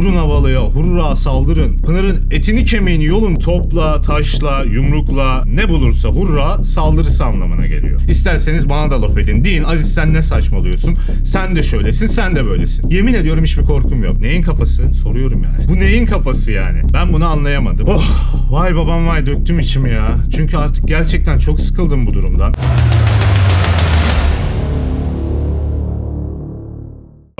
Vurun havalıya, hurra saldırın. Pınar'ın etini kemiğini yolun topla, taşla, yumrukla ne bulursa hurra saldırısı anlamına geliyor. İsterseniz bana da laf edin. Deyin Aziz sen ne saçmalıyorsun? Sen de şöylesin, sen de böylesin. Yemin ediyorum hiçbir korkum yok. Neyin kafası? Soruyorum yani. Bu neyin kafası yani? Ben bunu anlayamadım. Oh, vay babam vay döktüm içimi ya. Çünkü artık gerçekten çok sıkıldım bu durumdan.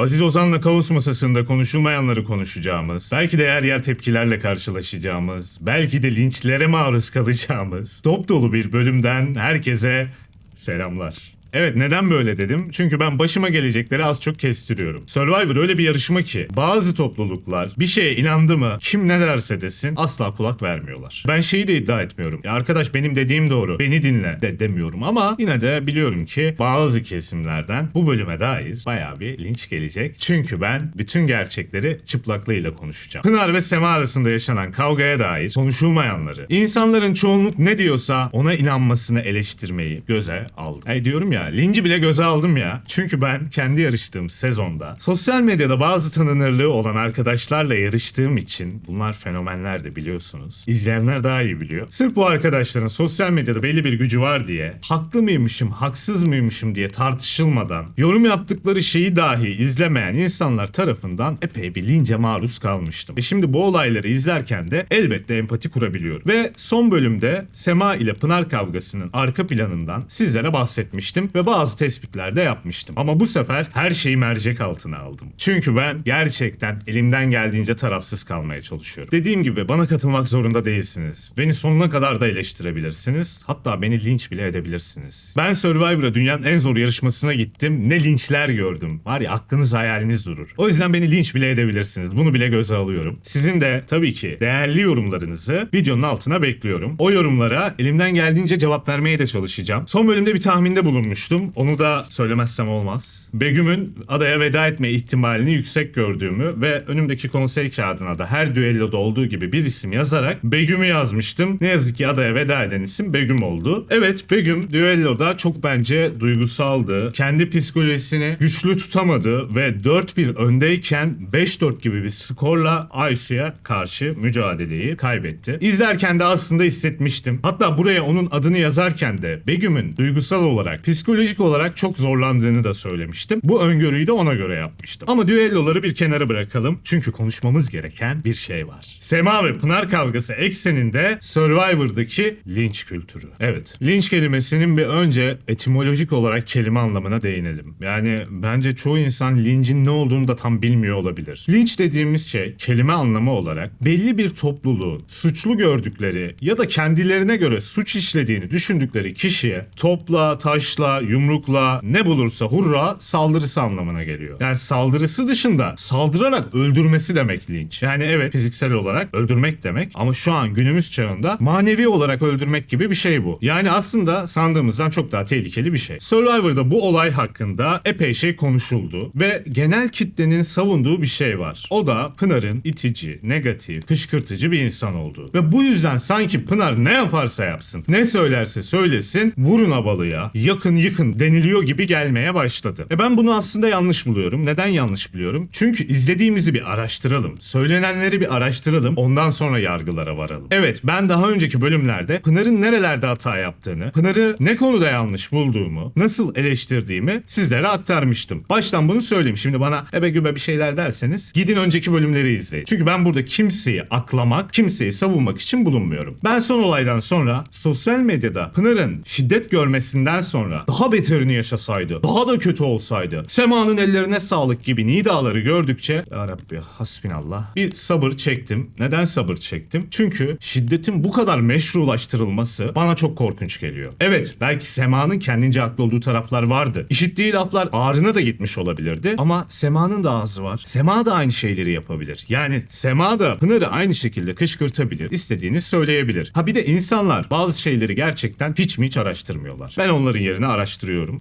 Aziz Ozan'la kaos masasında konuşulmayanları konuşacağımız, belki de yer yer tepkilerle karşılaşacağımız, belki de linçlere maruz kalacağımız dop dolu bir bölümden herkese selamlar. Evet neden böyle dedim? Çünkü ben başıma gelecekleri az çok kestiriyorum. Survivor öyle bir yarışma ki bazı topluluklar bir şeye inandı mı kim ne derse desin asla kulak vermiyorlar. Ben şeyi de iddia etmiyorum. Ya arkadaş benim dediğim doğru. Beni dinle de demiyorum ama yine de biliyorum ki bazı kesimlerden bu bölüme dair bayağı bir linç gelecek. Çünkü ben bütün gerçekleri çıplaklığıyla konuşacağım. Pınar ve Sema arasında yaşanan kavgaya dair konuşulmayanları, insanların çoğunluk ne diyorsa ona inanmasını eleştirmeyi göze aldım. E diyorum ya linci bile göze aldım ya. Çünkü ben kendi yarıştığım sezonda sosyal medyada bazı tanınırlığı olan arkadaşlarla yarıştığım için bunlar fenomenlerdi biliyorsunuz. İzleyenler daha iyi biliyor. Sırf bu arkadaşların sosyal medyada belli bir gücü var diye haklı mıymışım, haksız mıymışım diye tartışılmadan yorum yaptıkları şeyi dahi izlemeyen insanlar tarafından epey bir lince maruz kalmıştım. E şimdi bu olayları izlerken de elbette empati kurabiliyorum. Ve son bölümde Sema ile Pınar kavgasının arka planından sizlere bahsetmiştim ve bazı tespitler de yapmıştım. Ama bu sefer her şeyi mercek altına aldım. Çünkü ben gerçekten elimden geldiğince tarafsız kalmaya çalışıyorum. Dediğim gibi bana katılmak zorunda değilsiniz. Beni sonuna kadar da eleştirebilirsiniz. Hatta beni linç bile edebilirsiniz. Ben Survivor'a dünyanın en zor yarışmasına gittim. Ne linçler gördüm. Var ya aklınız hayaliniz durur. O yüzden beni linç bile edebilirsiniz. Bunu bile göze alıyorum. Sizin de tabii ki değerli yorumlarınızı videonun altına bekliyorum. O yorumlara elimden geldiğince cevap vermeye de çalışacağım. Son bölümde bir tahminde bulunmuştum. Onu da söylemezsem olmaz. Begüm'ün adaya veda etme ihtimalini yüksek gördüğümü ve önümdeki konsey kağıdına da her düelloda olduğu gibi bir isim yazarak Begüm'ü yazmıştım. Ne yazık ki adaya veda eden isim Begüm oldu. Evet Begüm düelloda çok bence duygusaldı. Kendi psikolojisini güçlü tutamadı ve 4-1 öndeyken 5-4 gibi bir skorla Aysu'ya karşı mücadeleyi kaybetti. İzlerken de aslında hissetmiştim. Hatta buraya onun adını yazarken de Begüm'ün duygusal olarak, psikolojik olarak çok zorlandığını da söylemiştim. Bu öngörüyü de ona göre yapmıştım. Ama düelloları bir kenara bırakalım. Çünkü konuşmamız gereken bir şey var. Sema ve Pınar kavgası ekseninde Survivor'daki linç kültürü. Evet. Linç kelimesinin bir önce etimolojik olarak kelime anlamına değinelim. Yani bence çoğu insan lincin ne olduğunu da tam bilmiyor olabilir. Linç dediğimiz şey kelime anlamı olarak belli bir topluluğun suçlu gördükleri ya da kendilerine göre suç işlediğini düşündükleri kişiye topla, taşla, yumrukla ne bulursa hurra saldırısı anlamına geliyor. Yani saldırısı dışında saldırarak öldürmesi demek linç. Yani evet fiziksel olarak öldürmek demek ama şu an günümüz çağında manevi olarak öldürmek gibi bir şey bu. Yani aslında sandığımızdan çok daha tehlikeli bir şey. Survivor'da bu olay hakkında epey şey konuşuldu ve genel kitlenin savunduğu bir şey var. O da Pınar'ın itici, negatif, kışkırtıcı bir insan olduğu. Ve bu yüzden sanki Pınar ne yaparsa yapsın, ne söylerse söylesin vurun abalıya, yakın yıkın deniliyor gibi gelmeye başladı. E ben bunu aslında yanlış buluyorum. Neden yanlış biliyorum? Çünkü izlediğimizi bir araştıralım. Söylenenleri bir araştıralım. Ondan sonra yargılara varalım. Evet ben daha önceki bölümlerde Pınar'ın nerelerde hata yaptığını, Pınar'ı ne konuda yanlış bulduğumu, nasıl eleştirdiğimi sizlere aktarmıştım. Baştan bunu söyleyeyim. Şimdi bana ebe gübe bir şeyler derseniz gidin önceki bölümleri izleyin. Çünkü ben burada kimseyi aklamak, kimseyi savunmak için bulunmuyorum. Ben son olaydan sonra sosyal medyada Pınar'ın şiddet görmesinden sonra daha beterini yaşasaydı, daha da kötü olsaydı, Sema'nın ellerine sağlık gibi nidaları gördükçe Ya Rabbi hasbinallah bir sabır çektim. Neden sabır çektim? Çünkü şiddetin bu kadar meşrulaştırılması bana çok korkunç geliyor. Evet belki Sema'nın kendince haklı olduğu taraflar vardı. İşittiği laflar ağrına da gitmiş olabilirdi ama Sema'nın da ağzı var. Sema da aynı şeyleri yapabilir. Yani Sema da Pınar'ı aynı şekilde kışkırtabilir. istediğini söyleyebilir. Ha bir de insanlar bazı şeyleri gerçekten hiç mi hiç araştırmıyorlar. Ben onların yerine araştırıyorum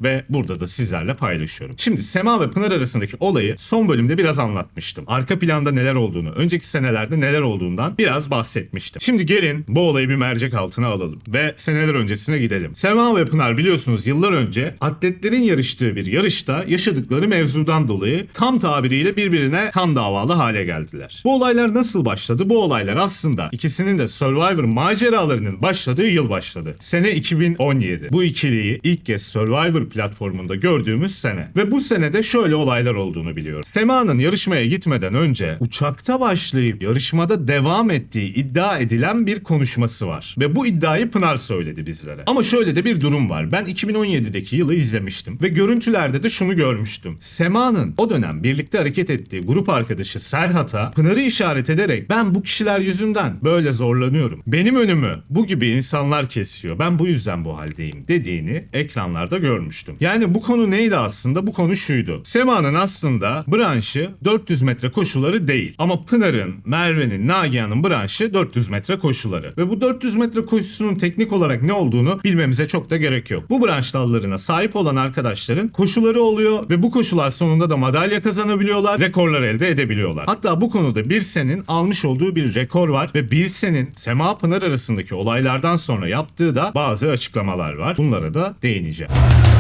ve burada da sizlerle paylaşıyorum. Şimdi Sema ve Pınar arasındaki olayı son bölümde biraz anlatmıştım. Arka planda neler olduğunu, önceki senelerde neler olduğundan biraz bahsetmiştim. Şimdi gelin bu olayı bir mercek altına alalım ve seneler öncesine gidelim. Sema ve Pınar biliyorsunuz yıllar önce atletlerin yarıştığı bir yarışta yaşadıkları mevzudan dolayı tam tabiriyle birbirine kan davalı hale geldiler. Bu olaylar nasıl başladı? Bu olaylar aslında ikisinin de Survivor maceralarının başladığı yıl başladı. Sene 2017. Bu ikiliyi ilk kez Survivor platformunda gördüğümüz sene. Ve bu senede şöyle olaylar olduğunu biliyoruz. Sema'nın yarışmaya gitmeden önce uçakta başlayıp yarışmada devam ettiği iddia edilen bir konuşması var. Ve bu iddiayı Pınar söyledi bizlere. Ama şöyle de bir durum var. Ben 2017'deki yılı izlemiştim ve görüntülerde de şunu görmüştüm. Sema'nın o dönem birlikte hareket ettiği grup arkadaşı Serhat'a Pınar'ı işaret ederek ben bu kişiler yüzünden böyle zorlanıyorum. Benim önümü bu gibi insanlar kesiyor. Ben bu yüzden bu haldeyim dediğini ekranlarda görmüştüm. Yani bu konu neydi aslında? Bu konu şuydu. Sema'nın aslında branşı 400 metre koşuları değil. Ama Pınar'ın, Merve'nin, Nagihan'ın branşı 400 metre koşuları. Ve bu 400 metre koşusunun teknik olarak ne olduğunu bilmemize çok da gerek yok. Bu branş dallarına sahip olan arkadaşların koşuları oluyor ve bu koşular sonunda da madalya kazanabiliyorlar, rekorlar elde edebiliyorlar. Hatta bu konuda Birsen'in almış olduğu bir rekor var ve Birsen'in Sema Pınar arasındaki olaylardan sonra yaptığı da bazı açıklamalar var. Bunlara da değineceğim. Yeah.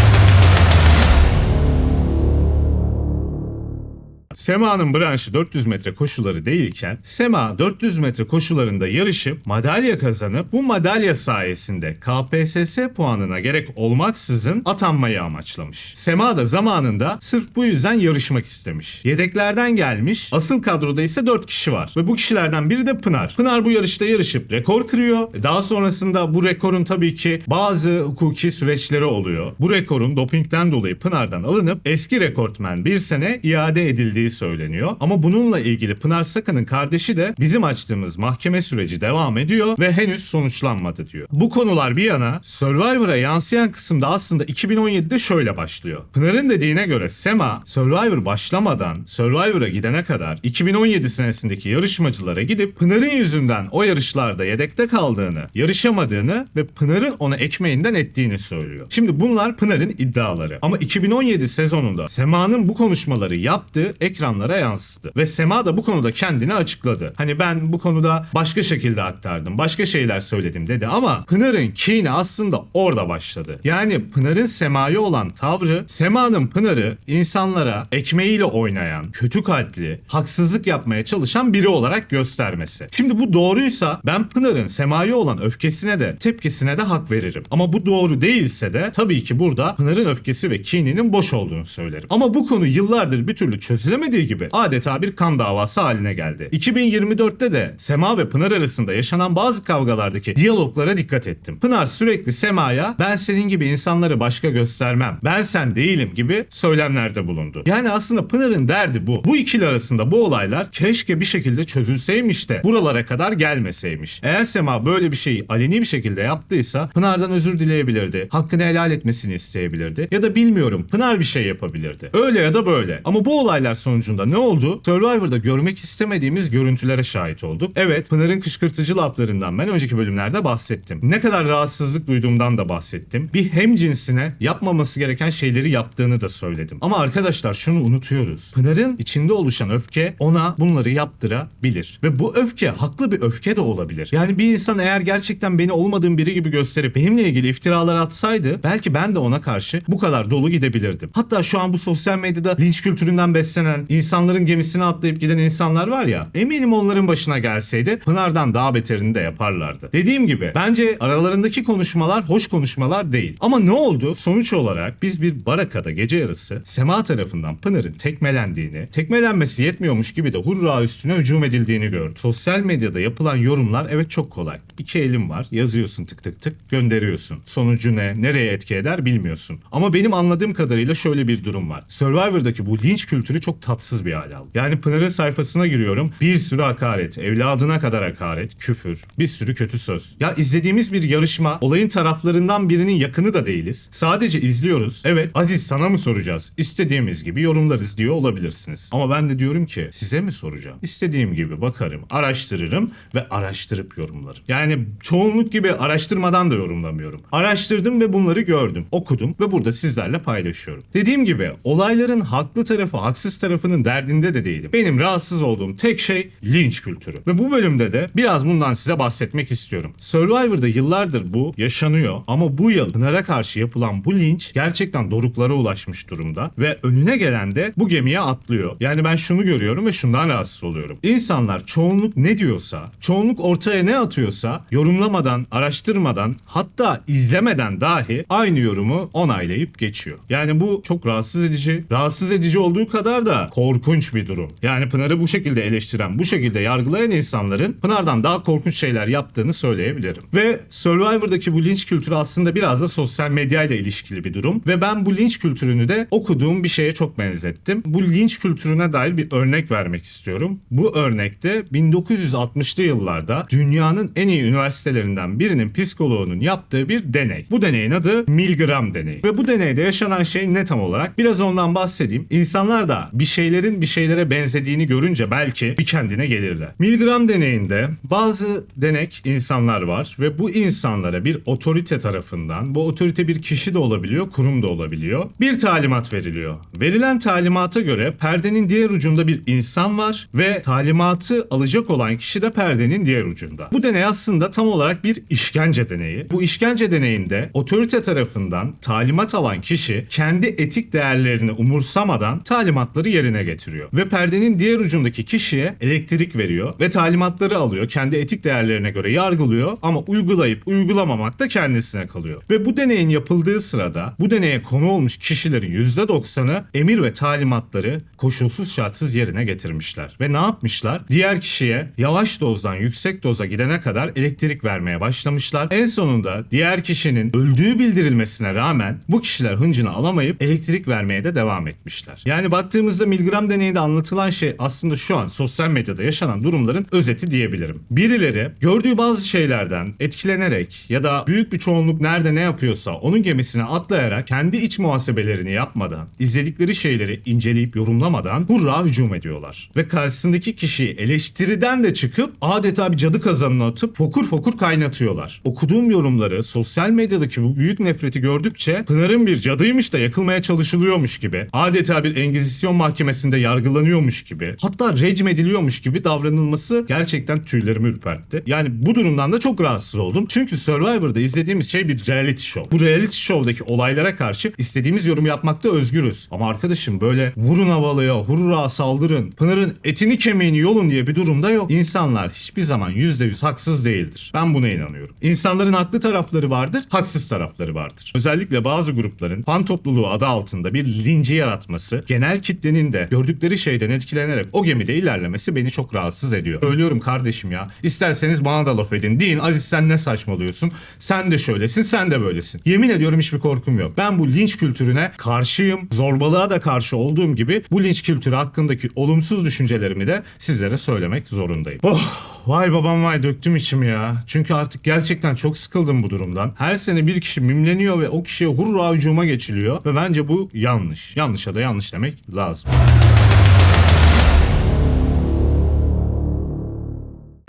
Sema'nın branşı 400 metre koşuları değilken Sema 400 metre koşularında yarışıp madalya kazanıp bu madalya sayesinde KPSS puanına gerek olmaksızın atanmayı amaçlamış. Sema da zamanında sırf bu yüzden yarışmak istemiş. Yedeklerden gelmiş asıl kadroda ise 4 kişi var ve bu kişilerden biri de Pınar. Pınar bu yarışta yarışıp rekor kırıyor. Daha sonrasında bu rekorun tabii ki bazı hukuki süreçleri oluyor. Bu rekorun dopingden dolayı Pınar'dan alınıp eski rekortmen bir sene iade edildiği söyleniyor. Ama bununla ilgili Pınar Sakan'ın kardeşi de bizim açtığımız mahkeme süreci devam ediyor ve henüz sonuçlanmadı diyor. Bu konular bir yana Survivor'a yansıyan kısımda aslında 2017'de şöyle başlıyor. Pınar'ın dediğine göre Sema Survivor başlamadan Survivor'a gidene kadar 2017 senesindeki yarışmacılara gidip Pınar'ın yüzünden o yarışlarda yedekte kaldığını, yarışamadığını ve Pınar'ın ona ekmeğinden ettiğini söylüyor. Şimdi bunlar Pınar'ın iddiaları. Ama 2017 sezonunda Sema'nın bu konuşmaları yaptığı ekranlara yansıdı. Ve Sema da bu konuda kendini açıkladı. Hani ben bu konuda başka şekilde aktardım, başka şeyler söyledim dedi ama Pınar'ın kini aslında orada başladı. Yani Pınar'ın Sema'ya olan tavrı, Sema'nın Pınar'ı insanlara ekmeğiyle oynayan, kötü kalpli, haksızlık yapmaya çalışan biri olarak göstermesi. Şimdi bu doğruysa ben Pınar'ın Sema'ya olan öfkesine de tepkisine de hak veririm. Ama bu doğru değilse de tabii ki burada Pınar'ın öfkesi ve kininin boş olduğunu söylerim. Ama bu konu yıllardır bir türlü çözülemediği gibi adeta bir kan davası haline geldi. 2024'te de Sema ve Pınar arasında yaşanan bazı kavgalardaki diyaloglara dikkat ettim. Pınar sürekli Sema'ya ben senin gibi insanları başka göstermem, ben sen değilim gibi söylemlerde bulundu. Yani aslında Pınar'ın derdi bu. Bu ikili arasında bu olaylar keşke bir şekilde çözülseymiş de buralara kadar gelmeseymiş. Eğer Sema böyle bir şeyi aleni bir şekilde yaptıysa Pınar'dan özür dileyebilirdi. Hakkını helal etmesini isteyebilirdi. Ya da bilmiyorum Pınar bir şey yapabilirdi. Öyle ya da böyle. Ama bu olaylar sonucunda ne oldu? Survivor'da görmek istemediğimiz görüntülere şahit olduk. Evet Pınar'ın kışkırtıcı laflarından ben önceki bölümlerde bahsettim. Ne kadar rahatsızlık duyduğumdan da bahsettim. Bir hem cinsine yapmaması gereken şeyleri yaptığını da söyledim. Ama arkadaşlar şunu unutuyoruz. Pınar'ın içinde oluşan öfke ona bunları yaptırabilir. Ve bu öfke haklı bir öfke de olabilir. Yani bir insan eğer gerçekten beni olmadığım biri gibi gösterip benimle ilgili iftiralar atsaydı belki ben de ona karşı bu kadar dolu gidebilirdim. Hatta şu an bu sosyal medyada linç kültüründen beslenen, insanların gemisine atlayıp giden insanlar var ya eminim onların başına gelseydi Pınar'dan daha beterini de yaparlardı. Dediğim gibi bence aralarındaki konuşmalar hoş konuşmalar değil. Ama ne oldu? Sonuç olarak biz bir barakada gece yarısı Sema tarafından Pınar'ın tekmelendiğini, tekmelenmesi yetmiyormuş gibi de hurra üstüne hücum edildiğini gördük. Sosyal medyada yapılan yorumlar evet çok kolay. İki elim var yazıyorsun tık tık tık gönderiyorsun. Sonucu ne, nereye etki eder bilmiyorsun. Ama benim anladığım kadarıyla şöyle bir durum var. Survivor'daki bu linç kültürü çok tatsız bir hal aldı. Yani Pınar'ın sayfasına giriyorum. Bir sürü hakaret, evladına kadar hakaret, küfür, bir sürü kötü söz. Ya izlediğimiz bir yarışma, olayın taraflarından birinin yakını da değiliz. Sadece izliyoruz. Evet Aziz sana mı soracağız? İstediğimiz gibi yorumlarız diyor olabilirsiniz. Ama ben de diyorum ki size mi soracağım? İstediğim gibi bakarım, araştırırım ve araştırıp yorumlarım. Yani çoğunluk gibi araştırmadan da yorumlamıyorum. Araştırdım ve bunları gördüm, okudum ve burada sizlerle paylaşıyorum. Dediğim gibi olayların haklı tarafı, haksız tarafının derdinde de değilim. Benim rahatsız olduğum tek şey linç kültürü. Ve bu bölümde de biraz bundan size bahsetmek istiyorum. Survivor'da yıllardır bu yaşanıyor ama bu yıl Pınar'a karşı yapılan bu linç gerçekten doruklara ulaşmış durumda ve önüne gelen de bu gemiye atlıyor. Yani ben şunu görüyorum ve şundan rahatsız oluyorum. İnsanlar çoğunluk ne diyorsa, çoğunluk ortaya ne atıyorsa yorumlamadan, araştırmadan hatta izlemeden dahi aynı yorumu onaylayıp geçiyor. Yani bu çok rahatsız edici. Rahatsız edici olduğu kadar da korkunç bir durum. Yani Pınar'ı bu şekilde eleştiren, bu şekilde yargılayan insanların Pınar'dan daha korkunç şeyler yaptığını söyleyebilirim. Ve Survivor'daki bu linç kültürü aslında biraz da sosyal medyayla ilişkili bir durum. Ve ben bu linç kültürünü de okuduğum bir şeye çok benzettim. Bu linç kültürüne dair bir örnek vermek istiyorum. Bu örnekte 1960'lı yıllarda dünyanın en iyi üniversitelerinden birinin psikoloğunun yaptığı bir deney. Bu deneyin adı Milgram deneyi. Ve bu deneyde yaşanan şey ne tam olarak? Biraz ondan bahsedeyim. İnsanlar da bir şeylerin bir şeylere benzediğini görünce belki bir kendine gelirler. Milgram deneyinde bazı denek insanlar var ve bu insanlara bir otorite tarafından, bu otorite bir kişi de olabiliyor, kurum da olabiliyor. Bir talimat veriliyor. Verilen talimata göre perdenin diğer ucunda bir insan var ve talimatı alacak olan kişi de perdenin diğer ucunda. Bu deney aslında tam olarak bir işkence deneyi. Bu işkence deneyinde otorite tarafından talimat alan kişi kendi etik değerlerini umursamadan talimatları yerine getiriyor. Ve perdenin diğer ucundaki kişiye elektrik veriyor ve talimatları alıyor. Kendi etik değerlerine göre yargılıyor ama uygulayıp uygulamamak da kendisine kalıyor. Ve bu deneyin yapıldığı sırada bu deneye konu olmuş kişilerin %90'ı emir ve talimatları koşulsuz şartsız yerine getirmişler. Ve ne yapmışlar? Diğer kişiye yavaş dozdan yüksek doza gidene kadar elektrik vermeye başlamışlar. En sonunda diğer kişinin öldüğü bildirilmesine rağmen bu kişiler hıncını alamayıp elektrik vermeye de devam etmişler. Yani baktığımızda Milgram deneyinde anlatılan şey aslında şu an sosyal medyada yaşanan durumların özeti diyebilirim. Birileri gördüğü bazı şeylerden etkilenerek ya da büyük bir çoğunluk nerede ne yapıyorsa onun gemisine atlayarak kendi iç muhasebelerini yapmadan, izledikleri şeyleri inceleyip yorumlamadan hurra hücum ediyorlar. Ve karşısındaki kişiyi eleştiriden de çıkıp adeta bir cadı kazanına atıp fokur fokur kaynatıyorlar. Okuduğum yorumları sosyal medyadaki bu büyük nefreti gördükçe Pınar'ın bir cadıymış da yakılmaya çalışılıyormuş gibi, adeta bir engizisyon mahkemesinde yargılanıyormuş gibi, hatta recm ediliyormuş gibi davranılması gerçekten tüylerimi ürpertti. Yani bu durumdan da çok rahatsız oldum. Çünkü Survivor'da izlediğimiz şey bir reality show. Bu reality show'daki olaylara karşı istediğimiz yorum yapmakta özgürüz. Ama arkadaşım böyle vurun havalıya, hurra saldırın, Pınar'ın etini kemiğini yolun diye bir durumda yok. İnsanlar hiçbir zaman %100 haksız değildir. Ben buna inanıyorum. İnsanların haklı tarafları vardır, haksız tarafları vardır. Özellikle bazı grupların fan topluluğu adı altında bir linci yaratması, genel kitlenin de gördükleri şeyden etkilenerek o gemide ilerlemesi beni çok rahatsız ediyor. Söylüyorum kardeşim ya. İsterseniz bana da laf edin. Deyin Aziz sen ne saçmalıyorsun? Sen de şöylesin, sen de böylesin. Yemin ediyorum hiçbir korkum yok. Ben bu linç kültürüne karşıyım. Zorbalığa da karşı olduğum gibi bu linç kültürü hakkındaki olumsuz düşüncelerimi de sizlere söylemek zorundayım. Oh! Vay babam vay döktüm içimi ya. Çünkü artık gerçekten çok sıkıldım bu durumdan. Her sene bir kişi mimleniyor ve o kişiye hurra hücuma geçiliyor. Ve bence bu yanlış. Yanlışa da yanlış demek lazım.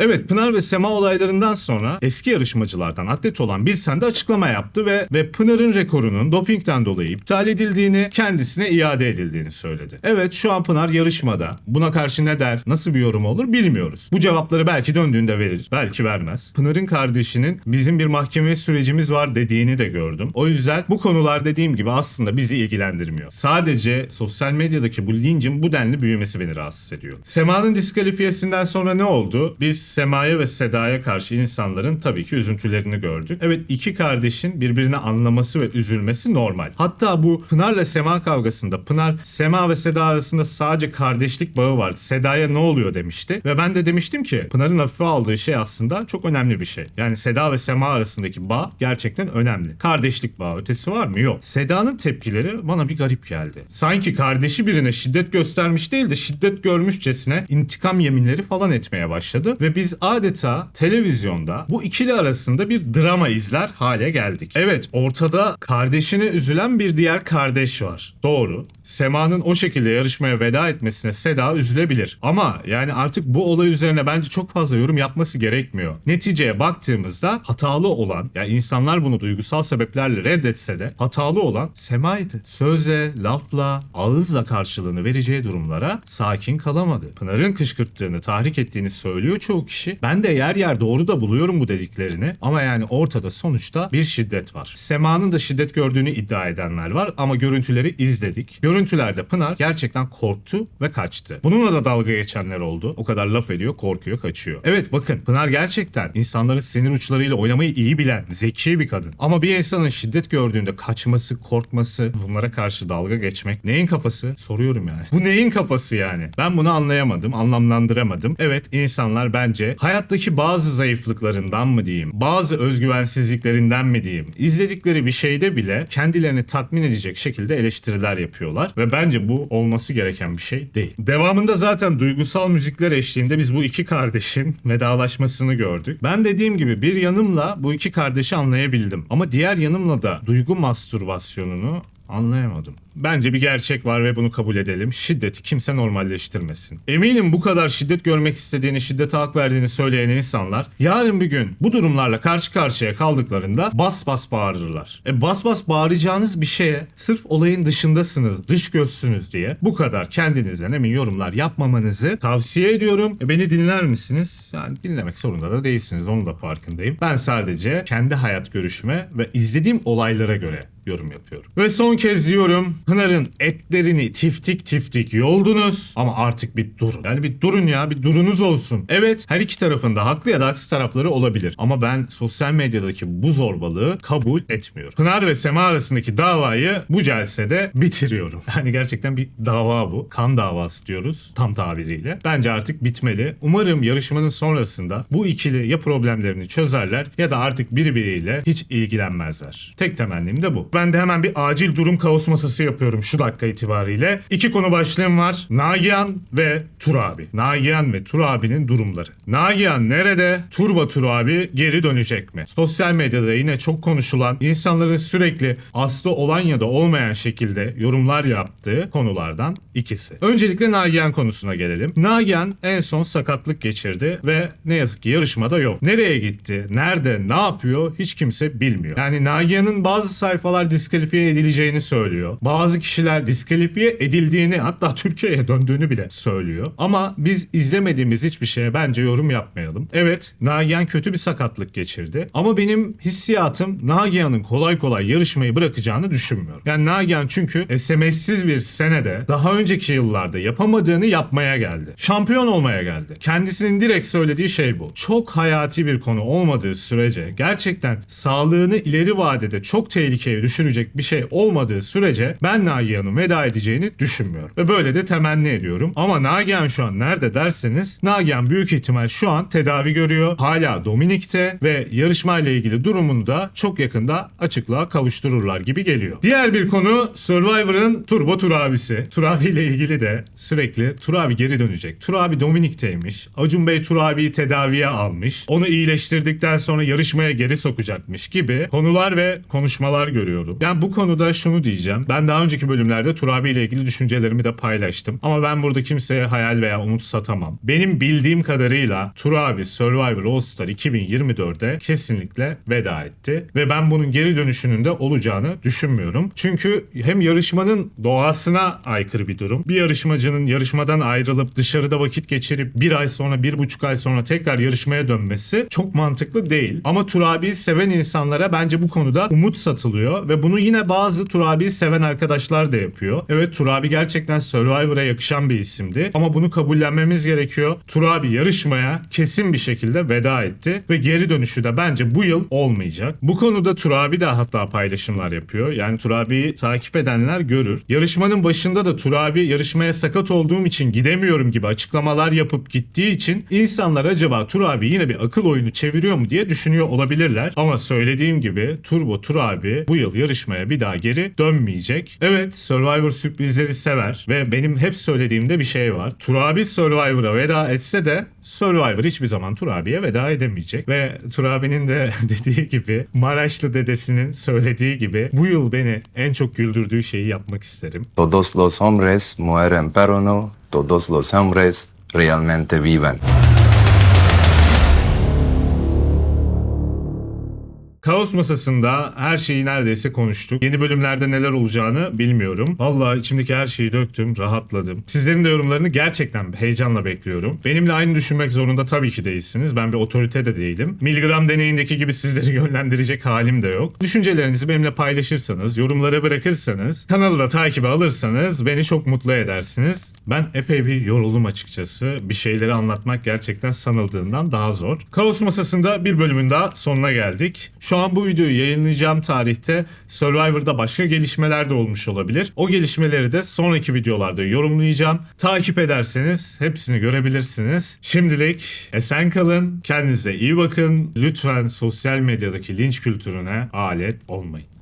Evet Pınar ve Sema olaylarından sonra eski yarışmacılardan atlet olan bir sende açıklama yaptı ve ve Pınar'ın rekorunun dopingden dolayı iptal edildiğini, kendisine iade edildiğini söyledi. Evet şu an Pınar yarışmada. Buna karşı ne der, nasıl bir yorum olur bilmiyoruz. Bu cevapları belki döndüğünde verir, belki vermez. Pınar'ın kardeşinin bizim bir mahkeme sürecimiz var dediğini de gördüm. O yüzden bu konular dediğim gibi aslında bizi ilgilendirmiyor. Sadece sosyal medyadaki bu lincin bu denli büyümesi beni rahatsız ediyor. Sema'nın diskalifiyesinden sonra ne oldu? Biz Sema'ya ve Seda'ya karşı insanların tabii ki üzüntülerini gördük. Evet iki kardeşin birbirini anlaması ve üzülmesi normal. Hatta bu Pınar'la Sema kavgasında Pınar Sema ve Seda arasında sadece kardeşlik bağı var. Seda'ya ne oluyor demişti. Ve ben de demiştim ki Pınar'ın hafife aldığı şey aslında çok önemli bir şey. Yani Seda ve Sema arasındaki bağ gerçekten önemli. Kardeşlik bağı ötesi var mı? Yok. Seda'nın tepkileri bana bir garip geldi. Sanki kardeşi birine şiddet göstermiş değil de şiddet görmüşçesine intikam yeminleri falan etmeye başladı. Ve biz adeta televizyonda bu ikili arasında bir drama izler hale geldik. Evet ortada kardeşine üzülen bir diğer kardeş var. Doğru. Sema'nın o şekilde yarışmaya veda etmesine Seda üzülebilir. Ama yani artık bu olay üzerine bence çok fazla yorum yapması gerekmiyor. Neticeye baktığımızda hatalı olan, ya insanlar bunu duygusal sebeplerle reddetse de hatalı olan Sema'ydı. Sözle, lafla, ağızla karşılığını vereceği durumlara sakin kalamadı. Pınar'ın kışkırttığını, tahrik ettiğini söylüyor çoğu kişi. Ben de yer yer doğru da buluyorum bu dediklerini. Ama yani ortada sonuçta bir şiddet var. Sema'nın da şiddet gördüğünü iddia edenler var ama görüntüleri izledik. Görüntülerde Pınar gerçekten korktu ve kaçtı. Bununla da dalga geçenler oldu. O kadar laf ediyor, korkuyor, kaçıyor. Evet bakın Pınar gerçekten insanların sinir uçlarıyla oynamayı iyi bilen, zeki bir kadın. Ama bir insanın şiddet gördüğünde kaçması, korkması, bunlara karşı dalga geçmek neyin kafası? Soruyorum yani. Bu neyin kafası yani? Ben bunu anlayamadım, anlamlandıramadım. Evet insanlar bence hayattaki bazı zayıflıklarından mı diyeyim, bazı özgüvensizliklerinden mi diyeyim, izledikleri bir şeyde bile kendilerini tatmin edecek şekilde eleştiriler yapıyorlar ve bence bu olması gereken bir şey değil. Devamında zaten duygusal müzikler eşliğinde biz bu iki kardeşin vedalaşmasını gördük. Ben dediğim gibi bir yanımla bu iki kardeşi anlayabildim ama diğer yanımla da duygu mastürbasyonunu Anlayamadım. Bence bir gerçek var ve bunu kabul edelim. Şiddeti kimse normalleştirmesin. Eminim bu kadar şiddet görmek istediğini, şiddete hak verdiğini söyleyen insanlar yarın bir gün bu durumlarla karşı karşıya kaldıklarında bas bas bağırırlar. E bas bas bağıracağınız bir şeye sırf olayın dışındasınız, dış gözsünüz diye bu kadar kendinizden emin yorumlar yapmamanızı tavsiye ediyorum. E beni dinler misiniz? Yani dinlemek zorunda da değilsiniz. Onun da farkındayım. Ben sadece kendi hayat görüşüme ve izlediğim olaylara göre yorum yapıyorum. Ve son kez diyorum Pınar'ın etlerini tiftik tiftik yoldunuz ama artık bir durun. Yani bir durun ya bir durunuz olsun. Evet her iki tarafında haklı ya da haksız tarafları olabilir ama ben sosyal medyadaki bu zorbalığı kabul etmiyorum. Pınar ve Sema arasındaki davayı bu celsede bitiriyorum. Yani gerçekten bir dava bu. Kan davası diyoruz tam tabiriyle. Bence artık bitmeli. Umarım yarışmanın sonrasında bu ikili ya problemlerini çözerler ya da artık birbiriyle hiç ilgilenmezler. Tek temennim de bu. Ben de hemen bir acil durum kaos masası yapıyorum şu dakika itibariyle. İki konu başlığım var. Nagihan ve Tur abi. Nagihan ve Tur abinin durumları. Nagihan nerede? Turba Tur abi geri dönecek mi? Sosyal medyada yine çok konuşulan, insanların sürekli aslı olan ya da olmayan şekilde yorumlar yaptığı konulardan ikisi. Öncelikle Nagihan konusuna gelelim. Nagihan en son sakatlık geçirdi ve ne yazık ki yarışmada yok. Nereye gitti? Nerede? Ne yapıyor? Hiç kimse bilmiyor. Yani Nagihan'ın bazı sayfalar diskalifiye edileceğini söylüyor. Bazı kişiler diskalifiye edildiğini hatta Türkiye'ye döndüğünü bile söylüyor. Ama biz izlemediğimiz hiçbir şeye bence yorum yapmayalım. Evet Nagihan kötü bir sakatlık geçirdi. Ama benim hissiyatım Nagihan'ın kolay kolay yarışmayı bırakacağını düşünmüyorum. Yani Nagihan çünkü SMS'siz bir senede daha önceki yıllarda yapamadığını yapmaya geldi. Şampiyon olmaya geldi. Kendisinin direkt söylediği şey bu. Çok hayati bir konu olmadığı sürece gerçekten sağlığını ileri vadede çok tehlikeye düşürecek bir şey olmadığı sürece ben Nagihan'ın veda edeceğini düşünmüyorum. Ve böyle de temenni ediyorum. Ama Nagihan şu an nerede derseniz Nagihan büyük ihtimal şu an tedavi görüyor. Hala Dominik'te ve yarışmayla ilgili durumunu da çok yakında açıklığa kavuştururlar gibi geliyor. Diğer bir konu Survivor'ın Turbo Tur abisi. Tur abiyle ilgili de sürekli Tur abi geri dönecek. Tur abi Dominik'teymiş. Acun Bey Tur abiyi tedaviye almış. Onu iyileştirdikten sonra yarışmaya geri sokacakmış gibi konular ve konuşmalar görüyorum. Yani bu konuda şunu diyeceğim. Ben daha önceki bölümlerde Tur abiyle ilgili düşüncelerimi de paylaştım. Ama ben burada kimseye hayal veya umut satamam. Benim bildiğim kadarıyla Tur abi Survivor All Star 2024'de kesinlikle veda etti. Ve ben bunun geri dönüşünün de olacağını düşünmüyorum. Çünkü hem yarışmanın doğasına aykırı bir durum. Bir yarışmacının yarışmadan ayrılıp dışarıda vakit geçirip bir ay sonra bir buçuk ay sonra tekrar yarışmaya dönmesi çok mantıklı değil. Ama Turabi'yi seven insanlara bence bu konuda umut satılıyor ve bunu yine bazı Turabi'yi seven arkadaşlar arkadaşlar da yapıyor. Evet Turabi gerçekten Survivor'a yakışan bir isimdi ama bunu kabullenmemiz gerekiyor. Turabi yarışmaya kesin bir şekilde veda etti ve geri dönüşü de bence bu yıl olmayacak. Bu konuda Turabi de hatta paylaşımlar yapıyor. Yani Turabi'yi takip edenler görür. Yarışmanın başında da Turabi yarışmaya sakat olduğum için gidemiyorum gibi açıklamalar yapıp gittiği için insanlar acaba Turabi yine bir akıl oyunu çeviriyor mu diye düşünüyor olabilirler. Ama söylediğim gibi Turbo Turabi bu yıl yarışmaya bir daha geri dönmeyecek. Evet Survivor sürprizleri sever ve benim hep söylediğimde bir şey var. Turabi Survivor'a veda etse de Survivor hiçbir zaman Turabi'ye veda edemeyecek. Ve Turabi'nin de dediği gibi Maraşlı dedesinin söylediği gibi bu yıl beni en çok güldürdüğü şeyi yapmak isterim. Todos los hombres mueren pero no todos los hombres realmente viven. Kaos masasında her şeyi neredeyse konuştuk. Yeni bölümlerde neler olacağını bilmiyorum. Vallahi içimdeki her şeyi döktüm, rahatladım. Sizlerin de yorumlarını gerçekten heyecanla bekliyorum. Benimle aynı düşünmek zorunda tabii ki değilsiniz. Ben bir otorite de değilim. Miligram deneyindeki gibi sizleri yönlendirecek halim de yok. Düşüncelerinizi benimle paylaşırsanız, yorumlara bırakırsanız, kanalı da takibe alırsanız beni çok mutlu edersiniz. Ben epey bir yoruldum açıkçası. Bir şeyleri anlatmak gerçekten sanıldığından daha zor. Kaos masasında bir bölümün daha sonuna geldik. Şu an bu videoyu yayınlayacağım tarihte Survivor'da başka gelişmeler de olmuş olabilir. O gelişmeleri de sonraki videolarda yorumlayacağım. Takip ederseniz hepsini görebilirsiniz. Şimdilik esen kalın, kendinize iyi bakın. Lütfen sosyal medyadaki linç kültürüne alet olmayın.